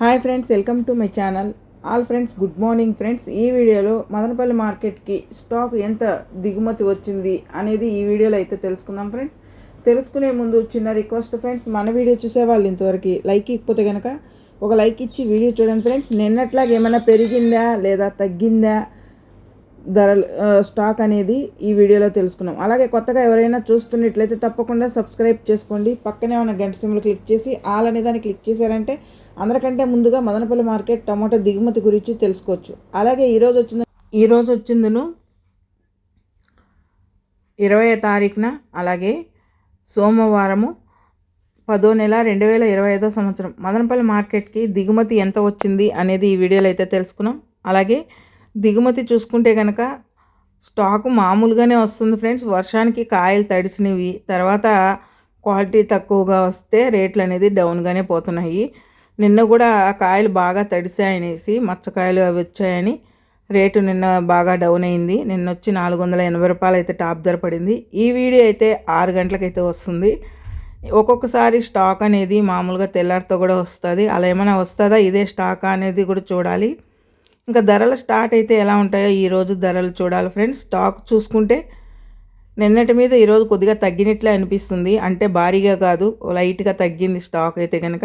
Hi friends welcome to my channel. All friends good morning friends. ఈ వీడియోలో మదనపల్లి మార్కెట్కి stock ఎంత దిగుమతి వచ్చింది అనేది ఈ వీడియోలో అయితే తెలుసుకుందాం ఫ్రెండ్స్. తెలుసుకునే ముందు చిన్న రిక్వెస్ట్ ఫ్రెండ్స్ మన వీడియో చూసే వాళ్ళు ఇంతవరకు లైక్ ఇకపోతే కనుక ఒక లైక్ ఇచ్చి వీడియో చూడండి ఫ్రెండ్స్. నిన్నట్లాగా ఏమైనా పెరిగిందా లేదా తగ్గిందా ధరలు స్టాక్ అనేది ఈ వీడియోలో తెలుసుకున్నాం. అలాగే కొత్తగా ఎవరైనా చూస్తున్నట్లయితే తప్పకుండా సబ్స్క్రైబ్ చేసుకోండి. పక్కనే ఉన్న గంట సింబల్ క్లిక్ చేసి ఆల్ అనే దాన్ని క్లిక్ చేశారంటే అందరికంటే ముందుగా మదనపల్లి మార్కెట్ టమాటో దిగుమతి గురించి తెలుసుకోవచ్చు. అలాగే ఈరోజు వచ్చింది ఈరోజు వచ్చిందును ఇరవై తారీఖున అలాగే సోమవారము పదో నెల రెండు వేల ఇరవై ఐదో సంవత్సరం. మదనపల్లి మార్కెట్కి దిగుమతి ఎంత వచ్చింది అనేది ఈ వీడియోలో అయితే తెలుసుకున్నాం. అలాగే దిగుమతి చూసుకుంటే కనుక స్టాకు మామూలుగానే వస్తుంది ఫ్రెండ్స్. వర్షానికి కాయలు తడిసినవి తర్వాత క్వాలిటీ తక్కువగా వస్తే రేట్లు అనేది డౌన్గానే పోతున్నాయి. నిన్న కూడా ఆ కాయలు బాగా తడిసాయనేసి మచ్చకాయలు అవి వచ్చాయని రేటు నిన్న బాగా డౌన్ అయింది. నిన్న వచ్చి నాలుగు వందల ఎనభై రూపాయలు అయితే టాప్ ధర పడింది. ఈ వీడియో అయితే ఆరు గంటలకైతే వస్తుంది. ఒక్కొక్కసారి స్టాక్ అనేది మామూలుగా తెల్లారితో కూడా వస్తుంది. అలా ఏమైనా వస్తుందా? ఇదే స్టాక్ అనేది కూడా చూడాలి. ఇంకా ధరలు స్టార్ట్ అయితే ఎలా ఉంటాయో ఈరోజు ధరలు చూడాలి ఫ్రెండ్స్. స్టాక్ చూసుకుంటే నిన్నటి మీద ఈరోజు కొద్దిగా తగ్గినట్లే అనిపిస్తుంది. అంటే భారీగా కాదు లైట్గా తగ్గింది స్టాక్ అయితే కనుక